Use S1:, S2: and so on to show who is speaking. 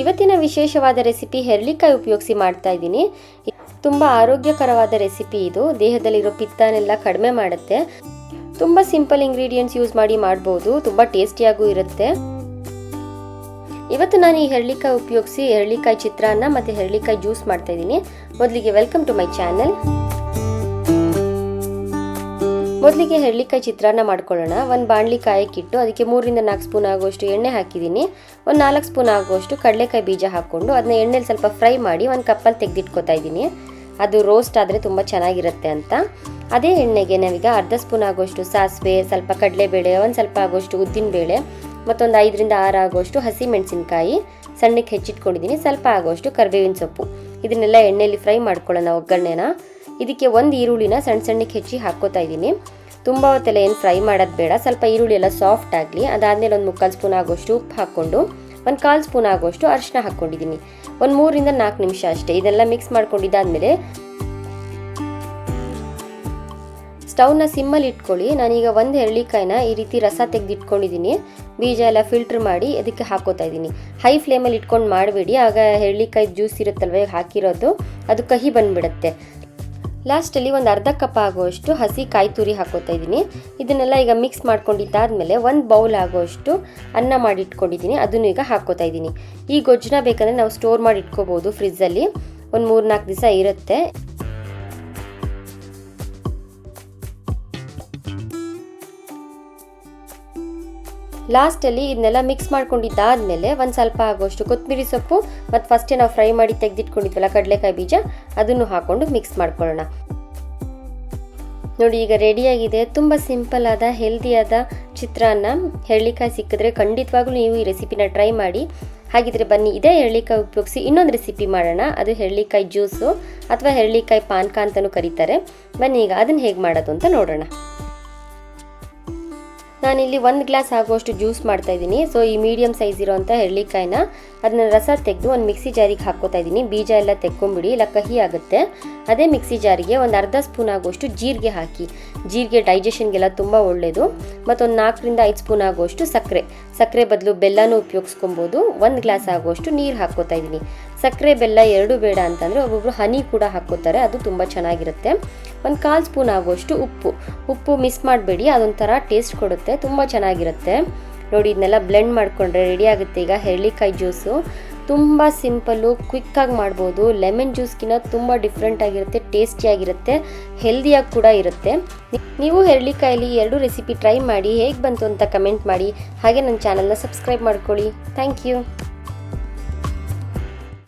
S1: ಇವತ್ತಿನ ವಿಶೇಷವಾದ ರೆಸಿಪಿ ಹೆರ್ಲಿಕಾಯಿ ಉಪಯೋಗಿಸಿ ಮಾಡ್ತಾ ಇದ್ದೀನಿ. ತುಂಬ ಆರೋಗ್ಯಕರವಾದ ರೆಸಿಪಿ ಇದು. ದೇಹದಲ್ಲಿರೋ ಪಿತ್ತನೆಲ್ಲ ಕಡಿಮೆ ಮಾಡುತ್ತೆ. ತುಂಬ ಸಿಂಪಲ್ ಇಂಗ್ರೀಡಿಯೆಂಟ್ಸ್ ಯೂಸ್ ಮಾಡಿ ಮಾಡ್ಬೋದು. ತುಂಬ ಟೇಸ್ಟಿಯಾಗೂ ಇರುತ್ತೆ. ಇವತ್ತು ನಾನು ಈ ಹೆರ್ಲಿಕಾಯಿ ಉಪಯೋಗಿಸಿ ಹೆರ್ಲಿಕಾಯಿ ಚಿತ್ರಾನ್ನ ಮತ್ತು ಹೆರ್ಲಿಕಾಯಿ ಜ್ಯೂಸ್ ಮಾಡ್ತಾ ಇದ್ದೀನಿ. ಮೊದಲಿಗೆ ವೆಲ್ಕಮ್ ಟು ಮೈ ಚಾನಲ್. ಮೊದಲಿಗೆ ಹೆರ್ಲಿಕಾಯಿ ಚಿತ್ರಾನ್ನ ಮಾಡ್ಕೊಳ್ಳೋಣ. ಒಂದು ಬಾಣಲಿ ಕಾಯಕ್ಕಿಟ್ಟು ಅದಕ್ಕೆ ಮೂರಿಂದ ನಾಲ್ಕು ಸ್ಪೂನ್ ಆಗುವಷ್ಟು ಎಣ್ಣೆ ಹಾಕಿದ್ದೀನಿ. ಒಂದು ನಾಲ್ಕು ಸ್ಪೂನ್ ಆಗುವಷ್ಟು ಕಡಲೆಕಾಯಿ ಬೀಜ ಹಾಕ್ಕೊಂಡು ಅದನ್ನ ಎಣ್ಣೆಲಿ ಸ್ವಲ್ಪ ಫ್ರೈ ಮಾಡಿ ಒಂದು ಕಪ್ಪಲ್ಲಿ ತೆಗೆದಿಟ್ಕೊತಾ ಇದ್ದೀನಿ. ಅದು ರೋಸ್ಟ್ ಆದರೆ ತುಂಬ ಚೆನ್ನಾಗಿರುತ್ತೆ ಅಂತ. ಅದೇ ಎಣ್ಣೆಗೆ ನಾವೀಗ ಅರ್ಧ ಸ್ಪೂನ್ ಆಗುವಷ್ಟು ಸಾಸಿವೆ, ಸ್ವಲ್ಪ ಕಡಲೆಬೇಳೆ, ಒಂದು ಸ್ವಲ್ಪ ಆಗುವಷ್ಟು ಉದ್ದಿನಬೇಳೆ, ಮತ್ತೊಂದು ಐದರಿಂದ ಆರು ಆಗುವಷ್ಟು ಹಸಿ ಮೆಣಸಿನಕಾಯಿ ಸಣ್ಣಕ್ಕೆ ಹೆಚ್ಚಿಟ್ಕೊಂಡಿದ್ದೀನಿ. ಸ್ವಲ್ಪ ಆಗುವಷ್ಟು ಕರಿಬೇವಿನ ಸೊಪ್ಪು. ಇದನ್ನೆಲ್ಲ ಎಣ್ಣೆಯಲ್ಲಿ ಫ್ರೈ ಮಾಡ್ಕೊಳ್ಳೋಣ ಒಗ್ಗರಣೆನ. ಇದಕ್ಕೆ ಒಂದು ಈರುಳ್ಳಿನ ಸಣ್ಣ ಸಣ್ಣಕ್ಕೆ ಹೆಚ್ಚಿ ಹಾಕ್ಕೋತಾ ಇದ್ದೀನಿ. ತುಂಬ ಹೊತ್ತೆಲ್ಲ ಏನು ಫ್ರೈ ಮಾಡೋದು ಬೇಡ. ಸ್ವಲ್ಪ ಈರುಳ್ಳಿ ಎಲ್ಲ ಸಾಫ್ಟ್ ಆಗಲಿ, ಅದಾದಮೇಲೆ ಒಂದು ಮುಕ್ಕಾಲು ಸ್ಪೂನ್ ಆಗೋಷ್ಟು ಉಪ್ಪು ಹಾಕ್ಕೊಂಡು, ಒಂದು ಕಾಲು ಸ್ಪೂನ್ ಆಗೋಷ್ಟು ಅರಿಶಿನ ಹಾಕ್ಕೊಂಡಿದ್ದೀನಿ. ಒಂದು ಮೂರಿಂದ ನಾಲ್ಕು ನಿಮಿಷ ಅಷ್ಟೇ. ಇದೆಲ್ಲ ಮಿಕ್ಸ್ ಮಾಡ್ಕೊಂಡಿದ್ದಾದಮೇಲೆ ಸ್ಟವ್ನ ಸಿಮ್ಮಲ್ಲಿ ಇಟ್ಕೊಳ್ಳಿ. ನಾನೀಗ ಒಂದು ಎರಳಿಕಾಯಿನ ಈ ರೀತಿ ರಸ ತೆಗೆದಿಟ್ಕೊಂಡಿದ್ದೀನಿ. ಬೀಜ ಎಲ್ಲ ಫಿಲ್ಟ್ರ್ ಮಾಡಿ ಅದಕ್ಕೆ ಹಾಕೋತಾ ಇದ್ದೀನಿ. ಹೈ ಫ್ಲೇಮಲ್ಲಿ ಇಟ್ಕೊಂಡು ಮಾಡಬೇಡಿ. ಆಗ ಎರಳಿಕಾಯಿ ಜ್ಯೂಸ್ ಇರುತ್ತಲ್ವ, ಹಾಕಿರೋದು, ಅದು ಕಹಿ ಬಂದುಬಿಡುತ್ತೆ. ಲಾಸ್ಟಲ್ಲಿ ಒಂದು ಅರ್ಧ ಕಪ್ ಆಗುವಷ್ಟು ಹಸಿ ಕಾಯಿ ತುರಿ ಹಾಕೋತಾ ಇದ್ದೀನಿ. ಇದನ್ನೆಲ್ಲ ಈಗ ಮಿಕ್ಸ್ ಮಾಡ್ಕೊಂಡಿದ್ದಾದಮೇಲೆ ಒಂದು ಬೌಲ್ ಆಗುವಷ್ಟು ಅನ್ನ ಮಾಡಿ ಇಟ್ಕೊಂಡಿದ್ದೀನಿ ಅದನ್ನು ಈಗ ಹಾಕೋತಾ ಇದ್ದೀನಿ. ಈ ಗೊಜ್ಜನ್ನ ಬೇಕಂದರೆ ನಾವು ಸ್ಟೋರ್ ಮಾಡಿ ಇಟ್ಕೋಬೋದು ಫ್ರಿಜ್ಜಲ್ಲಿ ಒಂದು ಮೂರು ನಾಲ್ಕು ದಿವಸ ಇರುತ್ತೆ. ಲಾಸ್ಟಲ್ಲಿ ಇದನ್ನೆಲ್ಲ ಮಿಕ್ಸ್ ಮಾಡ್ಕೊಂಡಿದ್ದಾದಮೇಲೆ ಒಂದು ಸ್ವಲ್ಪ ಆಗೋಷ್ಟು ಕೊತ್ತಂಬರಿ ಸೊಪ್ಪು ಮತ್ತು ಫಸ್ಟೇ ನಾವು ಫ್ರೈ ಮಾಡಿ ತೆಗೆದಿಟ್ಕೊಂಡಿದ್ವಲ್ಲ ಕಡಲೆಕಾಯಿ ಬೀಜ, ಅದನ್ನು ಹಾಕ್ಕೊಂಡು ಮಿಕ್ಸ್ ಮಾಡ್ಕೊಳ್ಳೋಣ. ನೋಡಿ, ಈಗ ರೆಡಿಯಾಗಿದೆ ತುಂಬ ಸಿಂಪಲ್ ಆದ ಹೆಲ್ದಿಯಾದ ಚಿತ್ರಾನ್ನ. ಹೆರಳಿಕಾಯಿ ಸಿಕ್ಕಿದ್ರೆ ಖಂಡಿತವಾಗ್ಲೂ ನೀವು ಈ ರೆಸಿಪಿನ ಟ್ರೈ ಮಾಡಿ. ಹಾಗಿದ್ರೆ ಬನ್ನಿ, ಇದೇ ಹೆರಳಿಕಾಯಿ ಉಪಯೋಗಿಸಿ ಇನ್ನೊಂದು ರೆಸಿಪಿ ಮಾಡೋಣ. ಅದು ಹೆರಳಿಕಾಯಿ ಜ್ಯೂಸು ಅಥವಾ ಹೆರಳಿಕಾಯಿ ಪಾನ್ಕ ಅಂತಲೂ ಕರೀತಾರೆ. ಬನ್ನಿ, ಈಗ ಅದನ್ನು ಹೇಗೆ ಮಾಡೋದು ಅಂತ ನೋಡೋಣ. ನಾನಿಲ್ಲಿ ಒಂದು ಗ್ಲಾಸ್ ಆಗುವಷ್ಟು ಜ್ಯೂಸ್ ಮಾಡ್ತಾ ಇದ್ದೀನಿ. ಸೊ ಈ ಮೀಡಿಯಮ್ ಸೈಜ್ ಇರೋಂಥ ಹೆಳ್ಳಿಕಾಯಿನ ಅದನ್ನ ರಸ ತೆಗೆದು ಒಂದು ಮಿಕ್ಸಿ ಜಾರಿಗೆ ಹಾಕೋತಾ ಇದ್ದೀನಿ. ಬೀಜ ಎಲ್ಲ ತೆಕ್ಕೊಂಬಿಡಿ ಇಲ್ಲ ಕಹಿ ಆಗುತ್ತೆ. ಅದೇ ಮಿಕ್ಸಿ ಜಾರಿಗೆ ಒಂದು ಅರ್ಧ ಸ್ಪೂನ್ ಆಗುವಷ್ಟು ಜೀರಿಗೆ ಹಾಕಿ. ಜೀರಿಗೆ ಡೈಜೆಷನ್ಗೆಲ್ಲ ತುಂಬ ಒಳ್ಳೆಯದು ಮತ್ತೊಂದು ನಾಲ್ಕರಿಂದ ಐದು ಸ್ಪೂನ್ ಆಗುವಷ್ಟು ಸಕ್ಕರೆ ಸಕ್ಕರೆ ಬದಲು ಬೆಲ್ಲನೂ ಉಪಯೋಗಿಸ್ಕೊಬೋದು. ಒಂದು ಗ್ಲಾಸ್ ಆಗುವಷ್ಟು ನೀರು ಹಾಕ್ಕೋತಾ ಇದ್ದೀನಿ. ಸಕ್ಕರೆ ಬೆಲ್ಲ ಎರಡು ಬೇಡ ಅಂತಂದರೆ ಒಬ್ಬೊಬ್ಬರು ಹನಿ ಕೂಡ ಹಾಕ್ಕೋತಾರೆ. ಅದು ತುಂಬ ಚೆನ್ನಾಗಿರುತ್ತೆ. ಒಂದು ಕಾಲು ಸ್ಪೂನ್ ಆಗುವಷ್ಟು ಉಪ್ಪು. ಉಪ್ಪು ಮಿಸ್ ಮಾಡಬೇಡಿ, ಅದೊಂಥರ ಟೇಸ್ಟ್ ಕೊಡುತ್ತೆ. ತುಂಬ ಚೆನ್ನಾಗಿರುತ್ತೆ. ನೋಡಿ, ಇದನ್ನೆಲ್ಲ ಬ್ಲೆಂಡ್ ಮಾಡಿಕೊಂಡ್ರೆ ರೆಡಿ ಆಗುತ್ತೆ ಈಗ ಹೆರ್ಳಿಕಾಯಿ ಜ್ಯೂಸು ತುಂಬ ಸಿಂಪಲ್ಲು ಕ್ವಿಕ್ಕಾಗಿ ಮಾಡ್ಬೋದು. ಲೆಮನ್ ಜ್ಯೂಸ್ಗಿನ ತುಂಬ ಡಿಫ್ರೆಂಟ್ ಆಗಿರುತ್ತೆ ಟೇಸ್ಟಿಯಾಗಿರುತ್ತೆ ಹೆಲ್ದಿಯಾಗಿ ಕೂಡ ಇರುತ್ತೆ. ನೀವು ಹೆರಳಿಕಾಯಲ್ಲಿ ಎರಡು ರೆಸಿಪಿ ಟ್ರೈ ಮಾಡಿ ಹೇಗೆ ಬಂತು ಅಂತ ಕಮೆಂಟ್ ಮಾಡಿ. ಹಾಗೆ ನನ್ನ ಚಾನಲ್ನ ಸಬ್ಸ್ಕ್ರೈಬ್ ಮಾಡ್ಕೊಳ್ಳಿ. Thank you